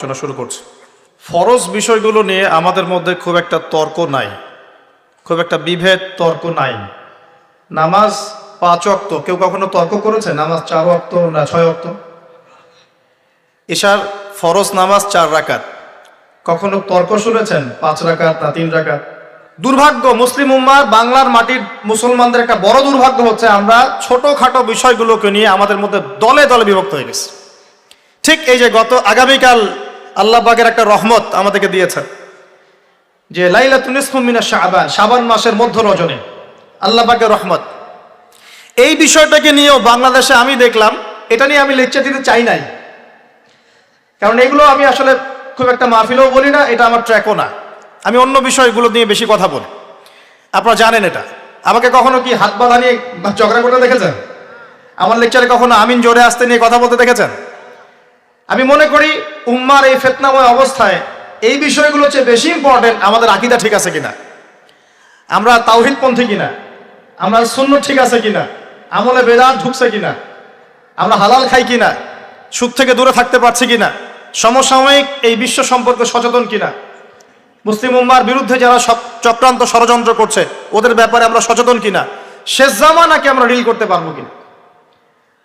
আলোচনা শুরু করছি। ফরজ বিষয়গুলো নিয়ে আমাদের মধ্যে খুব একটা তর্ক নাই। খুব একটা বিভেদ তর্ক নাই। নামাজ পাঁচ অক্ত কেউ কখনো তর্ক করেছে? নামাজ চার অক্ত না ছয় অক্ত এশার ফরজ নামাজ চার রাকাত। কখনো তর্ক শুনেছেন? পাঁচ রাকাত না তিন রাকাত? দুর্ভাগ্য, মুসলিম উম্মার বাংলার মাটির মুসলমানদের একটা বড় দুর্ভাগ্য হচ্ছে আমরা ছোটখাটো বিষয়গুলোকে নিয়ে আমাদের মধ্যে দলে দলে বিভক্ত হয়ে গেছি। ঠিক এই যে গত আগামীকাল আল্লাহ পাকের একটা রহমত আমাদেরকে দিয়েছেন। যে লাইলাতুনিসমিনা শাবান শাবান মাসের মধ্য রজনে। আল্লাহ পাকের রহমত। এই বিষয়টাকে নিয়েও বাংলাদেশে আমি দেখলাম, এটা নিয়ে আমি লেকচার দিতে চাই নাই। কারণ এগুলো আমি আসলে খুব একটা মাহফিলেও বলি না, এটা আমার ট্র্যাকও না। আমি অন্য বিষয়গুলো নিয়ে বেশি কথা বলি। আপনারা জানেন এটা। আমাকে কখনো কি হাত বাঁধা নিয়ে ঝগড়া করতে দেখেছেন? আমার লেকচারে কখনো আমিন জোরে আসতে নিয়ে কথা বলতে দেখেছেন? আমি মনে করি উম্মার এই ফেতনাময় অবস্থায় এই বিষয়গুলো হচ্ছে বেশি ইম্পর্টেন্ট আমাদের আকিদা ঠিক আছে কিনা? আমরা তাওহিদ পন্থী কিনা? আমরা শূন্য ঠিক আছে কিনা? আমলে বেদাত ঢুকছে কিনা? আমরা হালাল খাই কিনা? সুদ থেকে দূরে থাকতে পারছি কিনা? সমসাময়িক এই বিশ্ব সম্পর্কে সচেতন কিনা? মুসলিম উম্মার বিরুদ্ধে যারা সব চক্রান্ত ষড়যন্ত্র করছে, ওদের ব্যাপারে আমরা সচেতন কিনা? শেষ জামানাকে আমরা ডিল করতে পারব কিনা?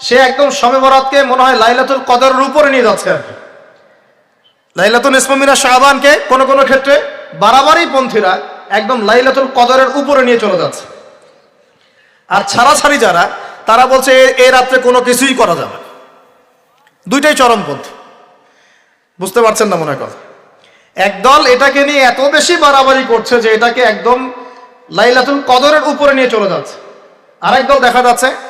সে একদম শবে বরাতকে মনে হয় লাইলাতুল কদরের উপরে নিয়ে যাচ্ছে লাইলাতুল ইসমামিনা শাহবানকে কোনো কোনো ক্ষেত্রে বাড়াবাড়ি পন্থীরা একদম লাইলাতুল কদরের উপরে নিয়ে চলে যাচ্ছে। আর ছাড়াছাড়ি যারা, তারা বলছে এ- এ রাত্রে কোনো কিছুই করা যাবে। দুইটাই চরমপন্থী বুঝতে পারছেন না মনে কথা? একদল এটাকে নিয়ে এত বেশি বাড়াবাড়ি করছে যে এটাকে একদম লাইলাতুল কদরের উপরে নিয়ে চলে যাচ্ছে। আরেক দল দেখা যাচ্ছে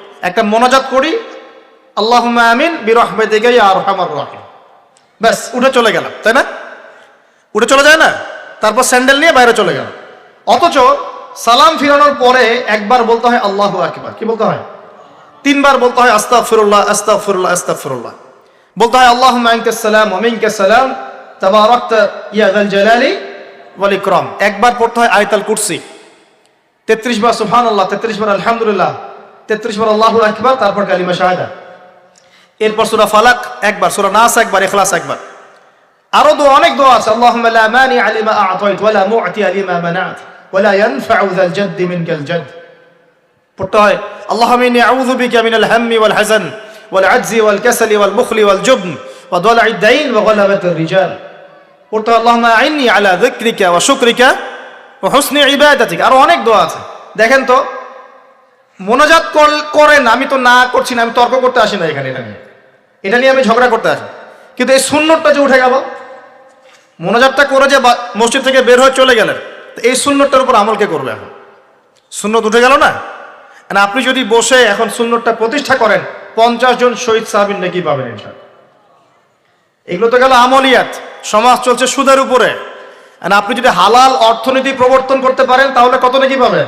একটা মোনাজাত করি আল্লাহ আমিন বিরহমেদিকে আর রহমার রাহিম। ব্যাস, উঠে চলে গেলাম, তাই না? উঠে চলে যায় না? তারপর স্যান্ডেল নিয়ে বাইরে চলে গেল অথচ সালাম ফিরানোর পরে একবার বলতে হয়, আল্লাহ আকবার। কি বলতে হয়? তিনবার বলতে হয় আস্তা ফিরুল্লাহ আস্তা ফিরুল্লাহ আস্তা ফিরুল্লাহ বলতে হয় আল্লাহ মাইনকে সালাম অমিনকে সালাম, তাবারাকতা ইয়া যাল জালালি ওয়াল ইকরাম। একবার পড়তে হয় আয়াতুল কুরসি। তেত্রিশ বার সুবহান আল্লাহ তেত্রিশ বার আলহামদুলিল্লাহ। তেত্রিশ বার আল্লাহু আকবার, তারপর কালিমা শাহাদা। এরপর সূরা ফালাক একবার, সূরা নাস একবার, ইখলাস একবার। আরও দোয়া অনেক দোয়া আছে, আল্লাহুম্মা লা মানি লিমা আ'তাইত ওয়া লা মু'তি লিমা মানা'ত ওয়া লা ইয়ানফা'ু যাল জাদ মিনকাল জাদ পড়তে হয় আল্লাহুম্মা ইন্নী আউযু বিকা মিনাল হাম্মি ওয়াল হাযান ওয়াল আজজি ওয়াল কাসালি ওয়াল বুখলি ওয়াল জুবন ওয়া দালা'id দাইন ওয়া গালাবাতির রিজাল। পড়তে হয়, আল্লাহুম্মা আইন্নি আলা যিকরিকা ওয়া শুকরিকা ওয়া হুসনি ইবাদাতিকা। আরও অনেক দোয়া আছে। দেখেন তো মোনাজাত করেন, আমি তো না করছি না, আমি তর্ক করতে আসি না এখানে, এটা নিয়ে। এটা নিয়ে আমি ঝগড়া করতে আসি। কিন্তু এই সুন্নতটা যে উঠে গেল, মোনাজাতটা করে যে মসজিদ থেকে বের হয়ে চলে গেলেন এই সুন্নতটার উপর আমল কে করবে এখন? সুন্নত উঠে গেল না? আপনি যদি বসে এখন সুন্নতটা প্রতিষ্ঠা করেন, পঞ্চাশ জন শহীদ সাহাবিন নাকি পাবেন এটা এগুলো তো গেল আমলিয়াত। সমাজ চলছে সুদের উপরে। আপনি যদি হালাল অর্থনীতি প্রবর্তন করতে পারেন, তাহলে কত নাকি পাবেন?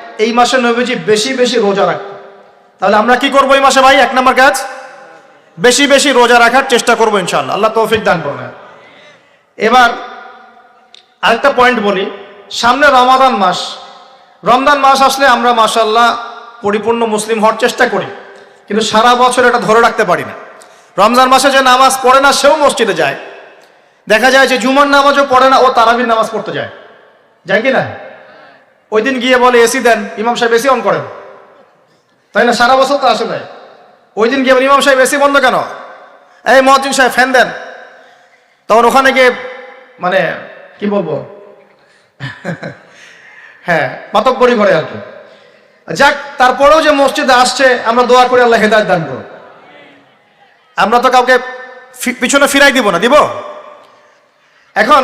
এই মাসে নবীজি বেশি বেশি রোজা রাখতো তাহলে আমরা কি করব এই মাসে ভাই? এক নম্বর কাজ? বেশি বেশি রোজা রাখার চেষ্টা করব ইনশাল্লাহ আল্লাহ তৌফিক দান করবেন এবার আরেকটা পয়েন্ট বলি। সামনে রমাদান মাস। রমজান মাস আসলে আমরা মাশাল্লাহ পরিপূর্ণ মুসলিম হওয়ার চেষ্টা করি। কিন্তু সারা বছর এটা ধরে রাখতে পারি না। রমজান মাসে যে নামাজ পড়ে না, সেও মসজিদে যায়। দেখা যায় যে জুমার নামাজও পড়ে না, ও তারাবির নামাজ পড়তে যায়। যায় কি না? ওই দিন গিয়ে বলে এসি দেন ইমাম সাহেব এসি অন করেন। তাই না? সারা বছর তো আসে নাই। ওই দিন গিয়ে বলে, ইমাম সাহেব এসি বন্ধ কেন? এই মহাজিন সাহেব ফ্যান দেন। তখন ওখানে গিয়ে মানে কি বলব? হ্যাঁ পাতক মাতব্বরি করে আর কি। যাক তারপরেও যে মসজিদে আসছে আমরা দোয়া করি আল্লাহ হেদায়ত দান করুন আমরা তো কাউকে পিছনে ফিরাই দিব না দিব? এখন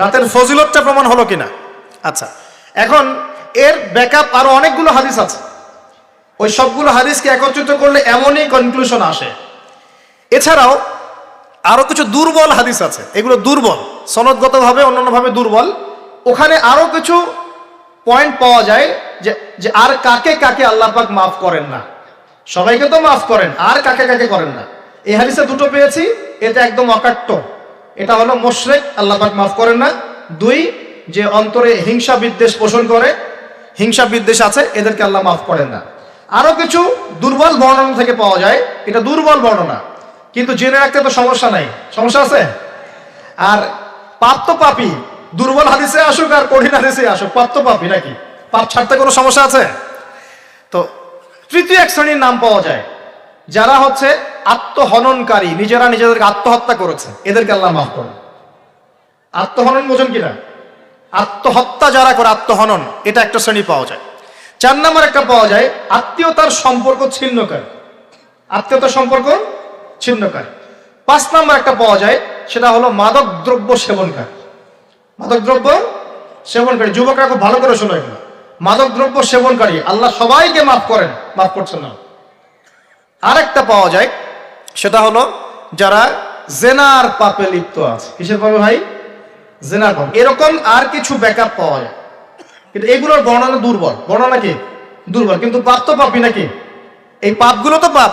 রাতের ফজিলতটা প্রমাণ হলো কিনা? আচ্ছা এখন এর ব্যাকআপ আরও অনেকগুলো হাদিস আছে। ওই সবগুলো হাদিসকে একত্রিত করলে এমনই কনক্লুশন আসে। এছাড়াও আরও কিছু দুর্বল হাদিস আছে। এগুলো দুর্বল, সনদগতভাবে, অন্যান্যভাবে দুর্বল। ওখানে আরও কিছু পয়েন্ট পাওয়া যায় যে যে আর কাকে কাকে আল্লাহ পাক মাফ করেন না। সবাইকে তো মাফ করেন, আর কাকে কাকে করেন না। এই হাদিসে দুটো পেয়েছি এটা একদম অকাট্য। এটা হলো মোশরেক, আল্লাহ পাক মাফ করেন না। দুই, যে অন্তরে হিংসা বিদ্বেষ পোষণ করে, হিংসা বিদ্বেষ আছে, এদেরকে আল্লাহ মাফ করেন না। আরও কিছু দুর্বল বর্ণনা থেকে পাওয়া যায়, এটা দুর্বল বর্ণনা, কিন্তু জেনে রাখতে তো সমস্যা নাই। সমস্যা আছে? আর পাপ তো পাপি দুর্বল হাদিসে আসুক আর কঠিন হাদিসে আসুক, পাপ তো পাপি নাকি? পাপ ছাড়তে কোনো সমস্যা আছে? তো তৃতীয় এক শ্রেণির নাম পাওয়া যায়, যারা হচ্ছে আত্মহননকারী, নিজেরা নিজেদেরকে আত্মহত্যা করেছে। এদেরকে আল্লাহ মাফ করেন। আত্মহনন বোঝেন কিনা? আত্মহত্যা যারা করে, আত্মহনন, এটা একটা শ্রেণি পাওয়া যায়। চার নম্বর একটা পাওয়া যায়, আত্মীয়তার সম্পর্ক ছিন্নকারী। আত্মীয়তার সম্পর্ক ছিন্নকারী। পাঁচ নম্বর একটা পাওয়া যায়, সেটা হলো মাদক দ্রব্য সেবনকারী। মাদক দ্রব্য সেবনকারী। যুবকরা খুব ভালো করে শোনো এগুলো। মাদক দ্রব্য সেবনকারী। আল্লাহ সবাইকে মাফ করেন, মাফ করছেন না। আরেকটা পাওয়া যায় সেটা হলো যারা জেনার পাপে লিপ্ত আছে। কিসের পাপে ভাই? জেনার পাপ। এরকম আর কিছু ব্যাকআপ পাওয়া যায়। কিন্তু এগুলোর বর্ণনা দুর্বল। বর্ণনা কি? দুর্বল। কিন্তু পাপ তো পাপই নাকি? এই পাপগুলো তো পাপ।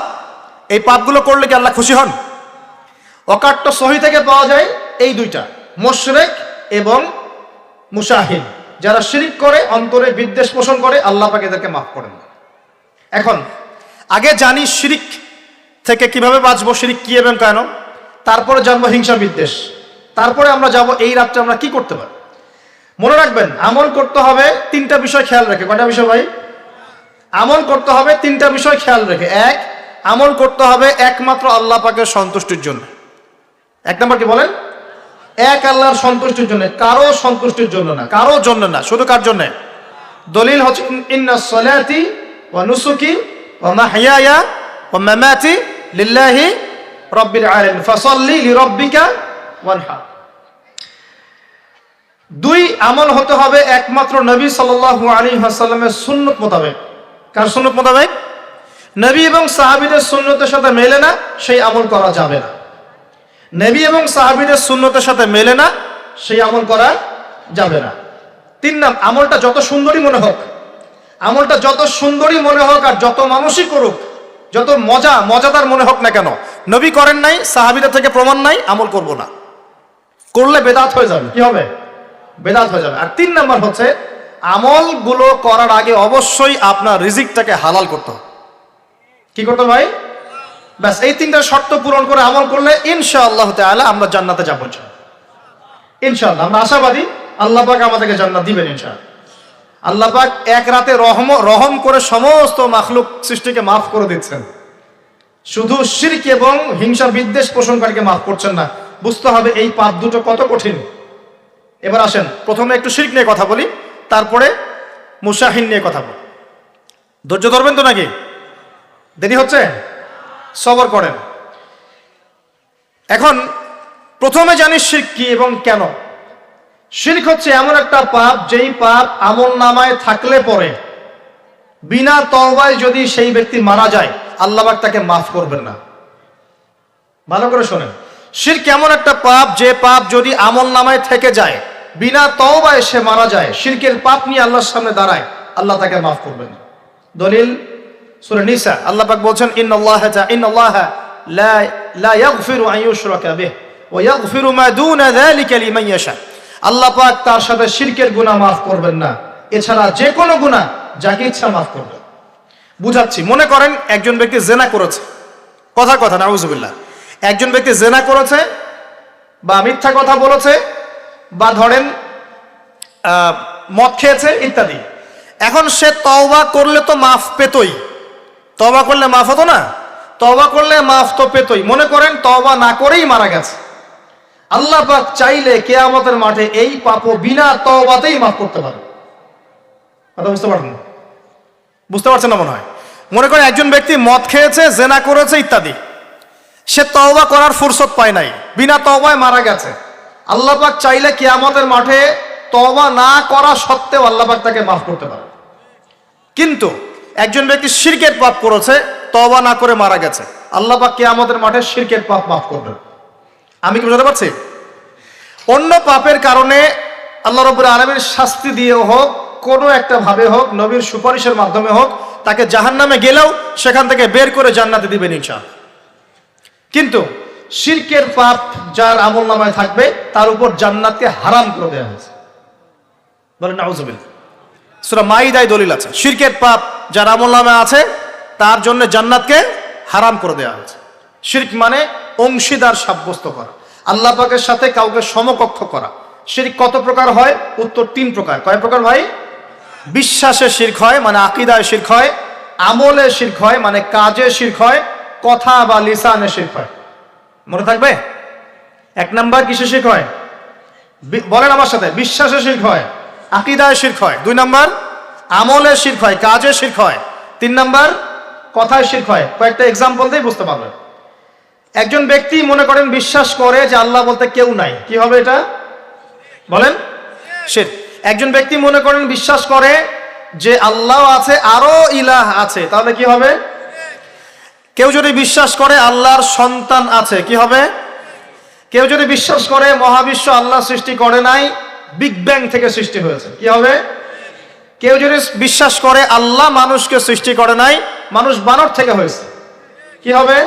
এই পাপগুলো করলে কি আল্লাহ খুশি হন? অকাট্য সহি থেকে পাওয়া যায় এই দুইটা। মোশরেক এবং মুশাহিন যারা শিরিক করে, অন্তরে বিদ্বেষ পোষণ করে, আল্লাহ পাক এদেরকে মাফ করেন। এখন, আগে জানি শিরিক থেকে কীভাবে বাঁচবো শিরিক কি এবং কেন? তারপরে জানব হিংসা বিদ্বেষ। তারপরে আমরা যাব এই রাত্রে আমরা কি করতে পারি? মনে রাখবেন, আমল করতে হবে তিনটা বিষয় খেয়াল রেখে। কয়টা বিষয় ভাই? আমল করতে হবে তিনটা বিষয় খেয়াল রেখে। এক, আমল করতে হবে একমাত্র আল্লাহ পাকের সন্তুষ্টির জন্য। এক নম্বর কি বলেন? এক আল্লাহর সন্তুষ্টির জন্য, কারও সন্তুষ্টির জন্য না। কারও জন্য না, শুধু কার জন্য? দলিল হচ্ছে ইন্না সলাতি ওয়া নুসুকি ওয়া মাহইয়ায়া ওয়া মামাতি লিল্লাহি রাব্বিল আলামিন, ফাসাল্লি লিরাব্বিকা ওয়ানহার দুই আমল হতে হবে একমাত্র নবী সাল্লাল্লাহু আলাইহি ওয়াসাল্লামের সুন্নত মোতাবেক। কার সুন্নত মোতাবেক? নবী এবং সাহাবীদের সুন্নতের সাথে মেলে না, সেই আমল করা যাবে না। নবী এবং সাহাবীদের সুন্নতের সাথে মেলে না, সেই আমল করা যাবে না। তিন নাম, আমলটা যত সুন্দরী মনে হোক, আমলটা যত সুন্দরী মনে হোক আর যত মানুষই করুক যত মজা, মজাদার মনে হোক না কেন, নবী করেন নাই, সাহাবীদের থেকে প্রমাণ নাই, আমল করব না। করলে বেদাত হয়ে যাবে। কি হবে? বেদাত হয়ে যাবে। আর তিন নাম্বার হচ্ছে, আমলগুলো করার আগে অবশ্যই আপনার রিজিকটাকে হালাল করতে হবে। কি করতে ভাই? ব্যাস, এই তিনটা শর্ত পূরণ করে আমল করলে ইনশাআল্লাহ তাআলা আমরা জান্নাতে যাব ইনশাআল্লাহ, আমরা আশাবাদী আল্লাহ পাক আমাদেরকে জান্নাত দিবেন ইনশাআল্লাহ। আল্লাহ পাক এক রাতে রহম রহম করে সমস্ত মাখলুক সৃষ্টিকে মাফ করে দিচ্ছেন। শুধু শিরক এবং হিংসা বিদ্বেষ পোষণকারীকে মাফ করছেন না, বুঝতে হবে এই পাপ দুটো কত কঠিন। এবার আসেন, প্রথমে একটু শিরক নিয়ে কথা বলি, তারপরে মুসাহিন নিয়ে কথা বলি। ধৈর্য ধরবেন তো নাকি? দেরি হচ্ছে? সবর করেন। এখন প্রথমে জানিস শিরক কি এবং কেন। শিরক হচ্ছে এমন একটা পাপ, যেই পাপ আমল নামায় থাকলে পরে, বিনা তওবায় যদি সেই ব্যক্তি মারা যায় আল্লাহবাক তাকে মাফ করবেন না। ভালো করে শোনেন। শির কেমন একটা পাপ, যে পাপ যদি আমল নামায় থেকে যায়, বিনা তওবায় সে মারা যায়, শিরকের পাপ নিয়ে আল্লাহর সামনে দাঁড়ায়, আল্লাহ তাকে মাফ করবেন না। দলিল সূরা নিসা, আল্লাহ পাক বলছেন ইন আল্লাহ ইন্নাল্লাহ ইন্নাল্লাহ লা লা ইয়াগফিরু আন ইউশরাকা বিহি, ওয়া ইয়াগফিরু মা দুনা যালিকা লিমান ইয়াশা। আল্লাহ পাক তার সাথে শিরকের গুনাহ মাফ করবেন না। এছাড়া যে কোনো গুনাহ যাকে ইচ্ছা মাফ করবেন বুঝাচ্ছি, মনে করেন একজন ব্যক্তি জেনা করেছে। কথা কথা, নাউজুবিল্লাহ। একজন ব্যক্তি জেনা করেছে বা মিথ্যা কথা বলেছে বা ধরেন মদ খেয়েছে ইত্যাদি। এখন সে তওবা করলে তো মাফ পেতই। তওবা করলে মাফ হতো না? তওবা করলে মাফ তো পেতই। মনে করেন তওবা না করেই মারা গেছে। আল্লাহ পাক চাইলে কেয়ামতের মাঠে এই পাপও বিনা তওবাতেই মাফ করতে পারে। কথা বুঝতে পারছেন? বুঝতে পারছেন না মনে হয়? মনে করেন একজন ব্যক্তি মদ খেয়েছে, জেনা করেছে ইত্যাদি। সে তওবা করার ফুরসত পায় নাই, বিনা তওবায় মারা গেছে। আল্লাহ পাক চাইলে কিয়ামতের মাঠে তওবা না করা সত্ত্বেও আল্লাহ পাক তাকে মাফ করতে পারে। কিন্তু একজন ব্যক্তি শিরকের পাপ করেছে, তওবা না করে মারা গেছে, আল্লাহ পাক কিয়ামতের মাঠে শিরকের পাপ মাফ করবেন। আমি কি বুঝতে পারছি? অন্য পাপের কারণে আল্লাহ রব্বুল আলমীর শাস্তি দিয়ে হোক, কোনো একটা ভাবে হোক, নবীর সুপারিশের মাধ্যমে হোক, তাকে জাহান্নামে গেলেও সেখান থেকে বের করে জান্নাতে দিবেন ইনশাআল্লাহ। কিন্তু শিরকের পাপ যার আমল নামায় থাকবে, তার উপর জান্নাতকে হারাম করে দেওয়া হয়েছে। বলেন নাউজুবিল্লাহ সুরা মাইদায় দলিল আছে, শিরকের পাপ যার আমল নামে আছে, তার জন্য জান্নাতকে হারাম করে দেওয়া হয়েছে। শিরক মানে অংশীদার সাব্যস্ত করা। আল্লাহ পাকের সাথে কাউকে সমকক্ষ করা। শিরক কত প্রকার হয়? উত্তর তিন প্রকার। কয় প্রকার ভাই? বিশ্বাসে শির্ক হয় মানে আকিদায় শির্ক হয় আমলে শির্ক হয় মানে কাজে শির্ক হয়, কথা বা লিসানে শির্ক হয়। মনে থাকবে? এক নাম্বার কিসে শির্ক হয়? বলেন আমার সাথে। বিশ্বাসে শির্ক হয়, আকিদায় শির্ক হয়। দুই নাম্বার আমলে শির্ক হয় কাজে শির্ক হয়। তিন নাম্বার, কথায় শির্ক হয়। কয়েকটা এক্সাম্পল দিয়ে বুঝতে পারবেন। একজন ব্যক্তি মনে করেন, বিশ্বাস করে যে আল্লাহ বলতে কেউ নাই। কি হবে এটা? বলেন। শির একজন ব্যক্তি মনে করেন, বিশ্বাস করে যে আল্লাহ আছে, আরও ইলাহ আছে, তাহলে কি হবে? কেউ যদি বিশ্বাস করে আল্লাহর সন্তান আছে, কি হবে? কেউ যদি বিশ্বাস করে মহাবিশ্ব আল্লাহ সৃষ্টি করে নাই, বিগ ব্যাং থেকে সৃষ্টি হয়েছে, কি হবে? কেউ যদি বিশ্বাস করে আল্লাহ মানুষকে সৃষ্টি করে নাই, মানুষ বানর থেকে হয়েছে, কি হবে?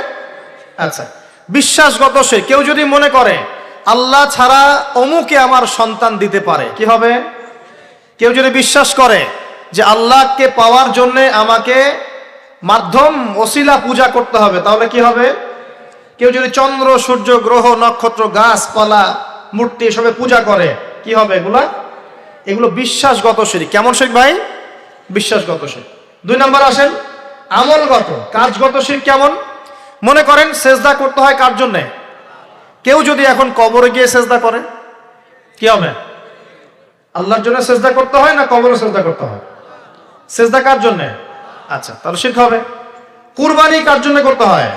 আচ্ছা। বিশ্বাসগত সে, কেউ যদি মনে করে, আল্লাহ ছাড়া অমুকে আমার সন্তান দিতে পারে, কি হবে? কেউ যদি বিশ্বাস করে যে আল্লাহকে পাওয়ার জন্য আমাকে মাধ্যম, ওসিলা পূজা করতে হবে, তাহলে কি হবে? কেউ যদি চন্দ্র, সূর্য, গ্রহ, নক্ষত্র, গাছপালা, মূর্তি এসবে পূজা করে, কি হবে এগুলা? এগুলো বিশ্বাসগত শিরিক। কেমন শিরিক ভাই? বিশ্বাসগত শিরিক। দুই নম্বর আসেন, আমলগত, কাজগত শিরিক কেমন? মনে করেন সেজদা করতে হয় কার জন্যে? কেউ যদি এখন কবরে গিয়ে সেজদা করে, কি হবে? আল্লাহর জন্য সেজদা করতে হয় না কবরে সেজদা করতে হয়? সেজদা কার জন্যে? আচ্ছা তাহলে শিরক হবে। কুরবানি কার জন্য করতে হয়?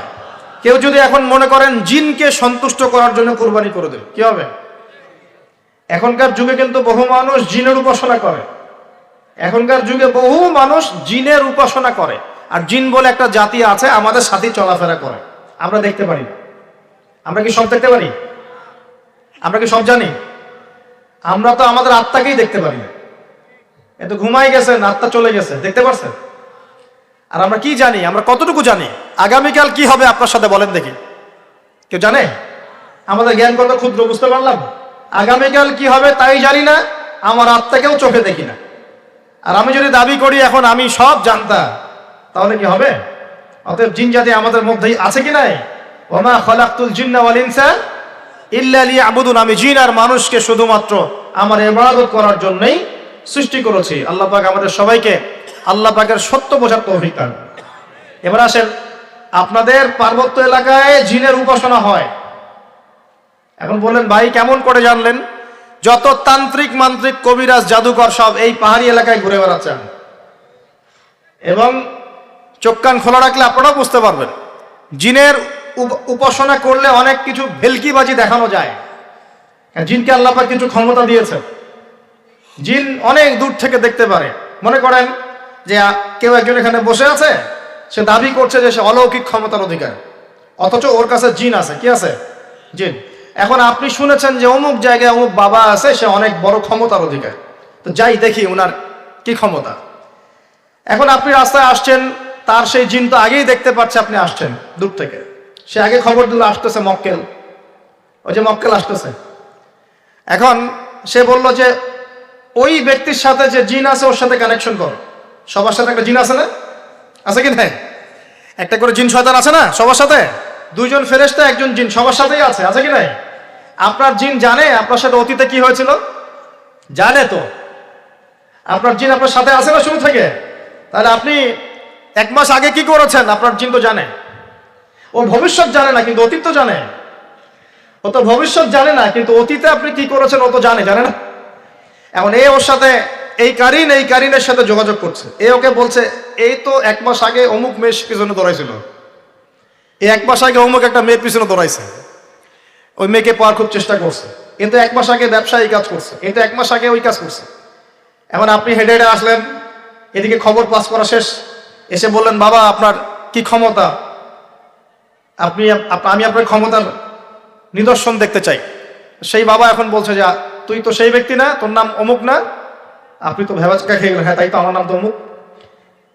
কেউ যদি এখন মনে করেন জিনকে সন্তুষ্ট করার জন্য কুরবানি করে দেবে, কি হবে? এখনকার যুগে কিন্তু বহু মানুষ জিনের উপাসনা করে। এখনকার যুগে বহু মানুষ জিনের উপাসনা করে। আর জিন বলে একটা জাতি আছে, আমাদের সাথে চলাফেরা করে। আমরা দেখতে পারি। আমরা কি সব দেখতে পারি? আমরা কি সব জানি? আমরা তো আমাদের আত্মাকেই দেখতে পারি। না এ তো ঘুমাই গেছেন আত্মা চলে গেছে, দেখতে পারছেন? আর আমরা কি জানি? আমরা কতটুকু জানি? আগামীকাল কি হবে আপনার সাথে বলেন দেখি। কেউ জানে? আমাদের জ্ঞান কত ক্ষুদ্র, বুঝতে পারলাম? আগামীকাল কি হবে তাই জানি না, আমার আত্মাকেও চোখে দেখি না। আর আমি যদি দাবি করি, এখন আমি সব জানতাম। তাহলে কি হবে? অতএব জিন জাতি আমাদের মধ্যেই আছে কি নাই? ওমা খলাকুল জিন্না ওয়াল ইনসা ইল্লা লিয়াবুদুন। আমি জিন আর মানুষকে শুধুমাত্র আমার ইবাদত করার জন্যই সৃষ্টি করেছি। আল্লাহ পাক আমাদের সবাইকে আল্লাহ পাকের সত্য বোঝার তৌফিক দান এবার আসেন, আপনাদের পার্বত্য এলাকায় জিনের উপাসনা হয়। এখন বললেন, ভাই, কেমন করে জানলেন? যত তান্ত্রিক মান্ত্রিক কবিরাজ জাদুকর সব এই পাহাড়ি এলাকায় ঘুরে বেড়াচ্ছেন। এবং চোখ কান খোলা রাখলে আপনারাও বুঝতে পারবেন। জিনের উপ- উপাসনা করলে অনেক কিছু ভেলকিবাজি দেখানো যায়। হ্যাঁ, জিনকে আল্লাপা কিছু ক্ষমতা দিয়েছে জিন অনেক দূর থেকে দেখতে পারে। মনে করেন যে কেউ একজন এখানে বসে আছে সে দাবি করছে যে সে অলৌকিক ক্ষমতার অধিকার। অথচ ওর কাছে জিন আছে। কি আছে? জিন। এখন আপনি শুনেছেন যে অমুক জায়গায় অমুক বাবা আছে সে অনেক বড় ক্ষমতার অধিকার। তো যাই দেখি ওনার কি ক্ষমতা। এখন আপনি রাস্তায় আসছেন তার সেই জিন তো আগেই দেখতে পাচ্ছে আপনি আসছেন দূর থেকে। সে আগে খবর দিল, আসতেছে মক্কেল। ওই যে মক্কেল আসতেছে। এখন সে বলল যে, ওই ব্যক্তির সাথে যে জিন আছে, ওর সাথে কানেকশন কর। সবার সাথে একটা জিন আছে না? আছে কি না একটা করে জিন শয়তান আছে না, সবার সাথে? দুইজন ফেরেস্তা একজন জিন, সবার সাথেই আছে আছে কি নাই? আপনার জিন জানে আপনার সাথে অতীতে কি হয়েছিল? জানে তো। আপনার জিন আপনার সাথে আছে না শুরু থেকে? তাহলে আপনি এক মাস আগে কি করেছেন? আপনার জিন তো জানে। ও ভবিষ্যৎ জানে না, কিন্তু অতীত তো জানে। ও তো ভবিষ্যৎ জানে না, কিন্তু অতীতে আপনি কি করেছেন ও তো জানে জানে না? এখন এ ওর সাথে, এই কারিন, এই কারিনের সাথে যোগাযোগ করছে। এ ওকে বলছে, এই তো এক মাস আগে অমুক মেয়ের পিছনে দৌড়াইছিল। এই এক মাস আগে অমুক একটা মেয়ের পিছনে দৌড়াইছে। ওই মেয়েকে পাওয়ার খুব চেষ্টা করছে। কিন্তু এক মাস আগে ব্যবসায়ী কাজ করছে। কিন্তু এক মাস আগে ওই কাজ করছে। এখন আপনি হেডে হেডে আসলেন। এদিকে খবর পাস করা শেষ। এসে বললেন বাবা আপনার কি ক্ষমতা? আপনি আমি আপনার ক্ষমতার নিদর্শন দেখতে চাই। সেই বাবা এখন বলছে যে তুই তো সেই ব্যক্তি না তোর নাম অমুক না আপনি তো ভেবাচকা খেয়ে গেলেন। হ্যাঁ তাই তো আমার নাম তো অমুক।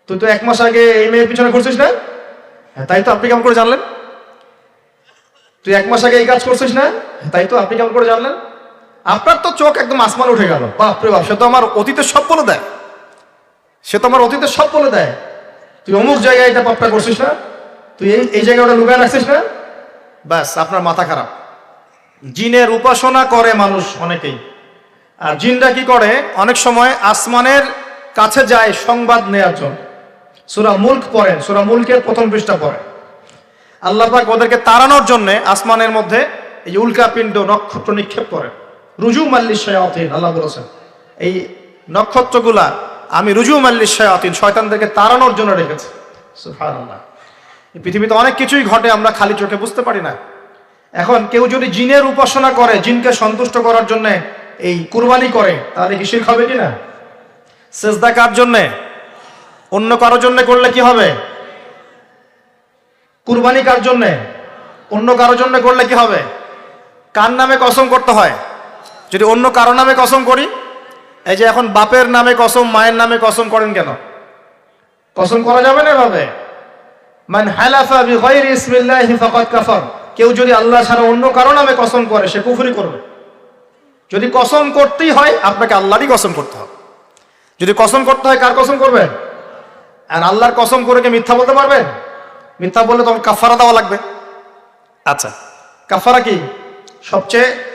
তুই তো এক মাস আগে এই মেয়ের পিছনে ঘুরছিস না? হ্যাঁ তাই তো আপনি কেমন করে জানলেন? তুই এক মাস আগে এই কাজ করছিস না? হ্যাঁ, তাই তো আপনি কেমন করে জানলেন? আপনার তো চোখ একদম আসমান উঠে গেল। বাপরে বাপ সে তো আমার অতীতের সব বলে দেয়। সে তো আমার অতীতের সব বলে দেয়। তুই অমুক জায়গায় এটা পাপটা করছিস না? তুই এই এই জায়গায় ওটা লুকায় রাখছিস না? ব্যাস, আপনার মাথা খারাপ। জিনের উপাসনা করে মানুষ অনেকেই। আর জিনরা কি করে? অনেক সময় আসমানের কাছে যায় সংবাদ নেয়ার জন্য। সুরা মুল্ক পড়েন, সুরা মুল্কের প্রথম পৃষ্ঠা পড়েন। আল্লাহ পাক ওদেরকে তাড়ানোর জন্য আসমানের মধ্যে এই উল্কাপিণ্ড, নক্ষত্র নিক্ষেপ করেন। রুজু মাল্লি আল্লাহ বলেছেন। এই নক্ষত্রগুলা আমি রুজু মাল্লি শয়াতিন, শয়তানদেরকে তাড়ানোর জন্য রেখেছি। পৃথিবীতে অনেক কিছুই ঘটে, আমরা খালি চোখে বুঝতে পারি না। এখন কেউ যদি জিনের উপাসনা করে, জিনকে সন্তুষ্ট করার জন্য এই কুরবানি করে, তাহলে কি শিরক হবে কিনা? সেজদা কার জন্যে? অন্য কারোর জন্য করলে কি হবে? কুরবানি কার জন্যে? অন্য কারোর জন্য করলে কি হবে? কার নামে কসম করতে হয়? যদি অন্য কারও নামে কসম করি এই যে এখন বাপের নামে কসম মায়ের নামে কসম করেন কেন? কসম করা যাবে না এভাবে? মান হালাফা বিগাইরি ইসমিল্লাহি ফাকাদ কাফার। কেউ যদি আল্লাহ ছাড়া অন্য কারও নামে কসম করে সে কুফরি করবে। যদি কসম করতেই হয় আপনাকে আল্লাহরই কসম করতে হবে। যদি কসম করতে হয় কার কসম করবেন আর আল্লাহর কসম করে কি মিথ্যা বলতে পারবেন মিথ্যা বললে তখন কাফারা দেওয়া লাগবে। আচ্ছা। কাফারা কি? সবচেয়ে